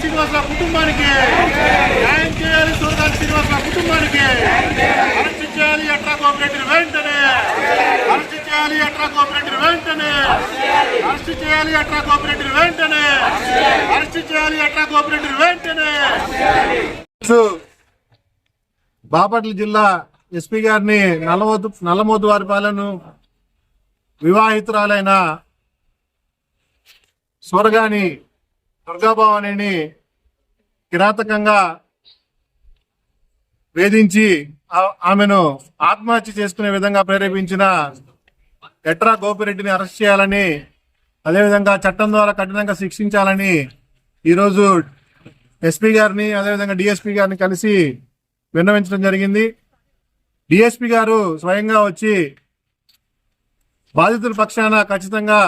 శ్రీనివాస కుటుంబానికి న్యాయం చేయాలి సూర్యకాంత్ శ్రీనివాస కుటుంబానికి. అరెస్ట్ చేయాలి అట్రా కోఆపరేటివ్ వెంటనే. అరెస్ట్ చేయాలి అట్రా కోఆపరేటివ్ వెంటనే. అరెస్ట్ చేయాలి అట్రా కోఆపరేటివ్ వెంటనే. అరెస్ట్ చేయాలి అట్రా కోఆపరేటివ్ వెంటనే. బాపట్ల జిల్లా ఎస్పీ గారిని నల్లమోతు నల్లమోతు వారి పాలను వివాహితురాలైన సూరగాని దుర్గాభవానిని కిరాతకంగా వేధించి ఆమెను ఆత్మహత్య చేసుకునే విధంగా ప్రేరేపించిన ఎట్రా గోపిరెడ్డిని అరెస్ట్ చేయాలని అదేవిధంగా చట్టం ద్వారా కఠినంగా శిక్షించాలని ఈరోజు ఎస్పీ గారిని అదేవిధంగా డిఎస్పీ గారిని కలిసి విన్నవించడం జరిగింది. డిఎస్పీ గారు స్వయంగా వచ్చి బాధితుల పక్షాన ఖచ్చితంగా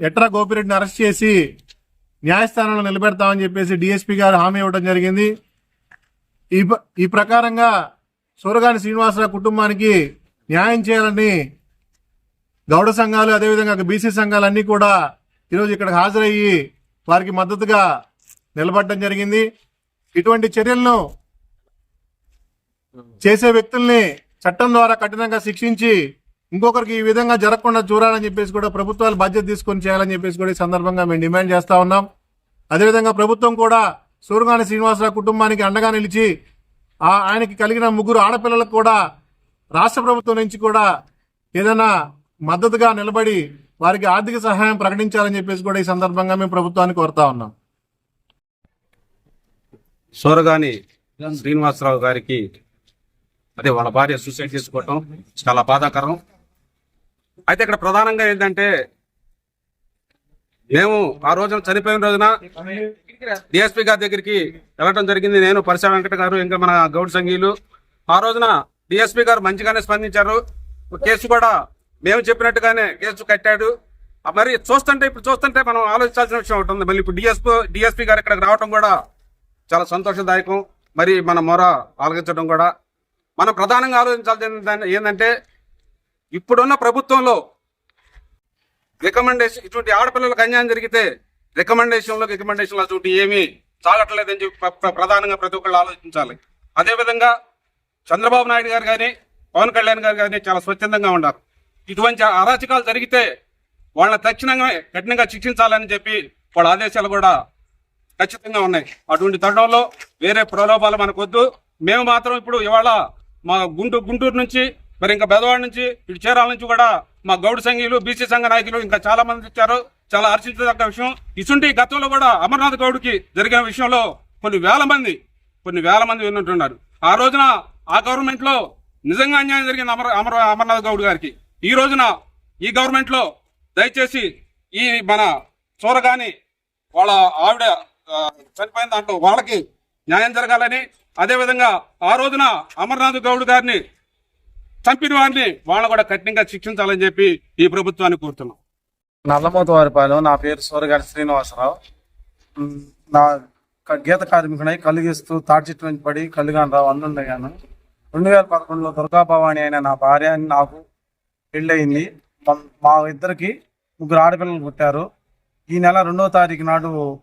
ఎట్రా గోపిరెడ్డిని అరెస్ట్ చేసి న్యాయస్థానంలో నిలబెడతామని చెప్పేసి డిఎస్పీ గారు హామీ ఇవ్వడం జరిగింది. ఈ ప- ఈ ప్రకారంగా సూరగాని శ్రీనివాసరావు కుటుంబానికి న్యాయం చేయాలని గౌడ సంఘాలు అదేవిధంగా బీసీ సంఘాలు అన్నీ కూడా ఈరోజు ఇక్కడ హాజరయ్యి వారికి మద్దతుగా నిలబడడం జరిగింది. ఇటువంటి చర్యలను చేసే వ్యక్తుల్ని చట్టం ద్వారా కఠినంగా శిక్షించి ఇంకొకరికి ఈ విధంగా జరగకుండా చూడాలని చెప్పేసి కూడా ప్రభుత్వాలు బాధ్యత తీసుకొని చేయాలని చెప్పేసి కూడా ఈ సందర్భంగా మేము డిమాండ్ చేస్తా ఉన్నాం. అదేవిధంగా ప్రభుత్వం కూడా సూరగాని శ్రీనివాసరావు కుటుంబానికి అండగా నిలిచి ఆ ఆయనకి కలిగిన ముగ్గురు ఆడపిల్లలకు కూడా రాష్ట్ర ప్రభుత్వం నుంచి కూడా ఏదైనా మద్దతుగా నిలబడి వారికి ఆర్థిక సహాయం ప్రకటించాలని చెప్పేసి కూడా ఈ సందర్భంగా మేము ప్రభుత్వాన్ని కోరుతా ఉన్నాం. సూరగాని శ్రీనివాసరావు గారికి అదే వాళ్ళ భార్య సూసైడ్ చేసుకోవటం చాలా బాధాకరం. అయితే ఇక్కడ ప్రధానంగా ఏంటంటే మేము ఆ రోజున చనిపోయిన రోజున డిఎస్పీ గారి దగ్గరికి వెళ్ళడం జరిగింది. నేను పరిశా వెంకట గారు ఇంకా మన గౌడ్ సంఘీయులు. ఆ రోజున డిఎస్పీ గారు మంచిగానే స్పందించారు. కేసు కూడా మేము చెప్పినట్టుగానే కేసు కట్టాడు. మరి చూస్తుంటే ఇప్పుడు చూస్తుంటే మనం ఆలోచించాల్సిన విషయం ఒకటి ఉంది. మళ్ళీ ఇప్పుడు డిఎస్పీ డిఎస్పీ గారు ఇక్కడికి రావడం కూడా చాలా సంతోషదాయకం. మరి మన మొర ఆలోచించడం కూడా. మనం ప్రధానంగా ఆలోచించాల్సింది ఏంటంటే ఇప్పుడున్న ప్రభుత్వంలో రికమెండేషన్ ఇటువంటి ఆడపిల్లలకు అన్యాయం జరిగితే రికమెండేషన్లో రికమెండేషన్లు అటువంటి ఏమీ సాగట్లేదని చెప్పి ప్రధానంగా ప్రతి ఒక్కళ్ళు ఆలోచించాలి. అదేవిధంగా చంద్రబాబు నాయుడు గారు కానీ పవన్ కళ్యాణ్ గారు కానీ చాలా స్వచ్ఛందంగా ఉన్నారు ఇటువంటి అరాచకాలు జరిగితే వాళ్ళని తక్షణంగా కఠినంగా శిక్షించాలని చెప్పి వాళ్ళ ఆదేశాలు కూడా ఖచ్చితంగా ఉన్నాయి. అటువంటి తరుణంలో వేరే ప్రలోభాలు మనకు మేము మాత్రం ఇప్పుడు ఇవాళ మా గుంటూరు గుంటూరు నుంచి మరి ఇంకా బెదవాడ నుంచి ఇటు చీరాల నుంచి కూడా మా గౌడ్ సంఘీయులు బీసీ సంఘ నాయకులు ఇంకా చాలా మంది ఇచ్చారు చాలా హర్షించదగ్గ విషయం. ఇసుంటి గతంలో కూడా అమర్నాథ్ గౌడ్కి జరిగిన విషయంలో కొన్ని వేల మంది కొన్ని వేల మంది విన్నట్టున్నారు. ఆ రోజున ఆ గవర్నమెంట్లో నిజంగా అన్యాయం జరిగింది అమర్ అమర్ అమర్నాథ్ గౌడ్ గారికి. ఈ రోజున ఈ గవర్నమెంట్లో దయచేసి ఈ మన చూరగాని వాళ్ళ ఆవిడ చనిపోయిన దాంట్లో వాళ్ళకి న్యాయం జరగాలని అదేవిధంగా ఆ రోజున అమర్నాథ్ గౌడ్ గారిని చంపిన వారిని వాళ్ళని కూడా కఠినంగా శిక్షించాలని చెప్పి ఈ ప్రభుత్వాన్ని కోరుతున్నాం. నల్లమోతవారిపాలెం నా పేరు సూరగారి శ్రీనివాసరావు. నా క- గీత కార్మికుడై కలిగిస్తూ తాటి చెట్టు నుంచి పడి కలుగాను రావు అందుండగాను రెండు వేల పదకొండులో దుర్గాభవాని అయిన నా భార్య నాకు పెళ్ళయింది. మా- ఇద్దరికి ముగ్గురు ఆడపిల్లలు పుట్టారు. ఈ నెల రెండవ తారీఖు నాడు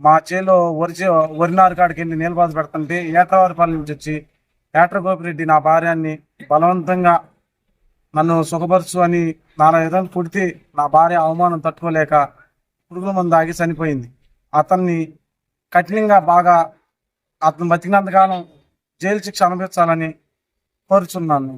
మా చేలో వరి చే- వరి నారు కాడికి వెళ్ళి నీళ్ళబాధ పెడుతుంటే ఏటవారిపాలెం నుంచి వచ్చి ఏట్ర గోపిరెడ్డి నా భార్యాన్ని బలవంతంగా నన్ను సుఖపరచు అని నాలుగు విధంగా పుడితే నా భార్య అవమానం తట్టుకోలేక పురుగుల మందు ఆగి చనిపోయింది. అతన్ని కఠినంగా బాగా అతను బతికినంతకాలం జైలు శిక్ష అనుభవించాలని కోరుచున్నాను.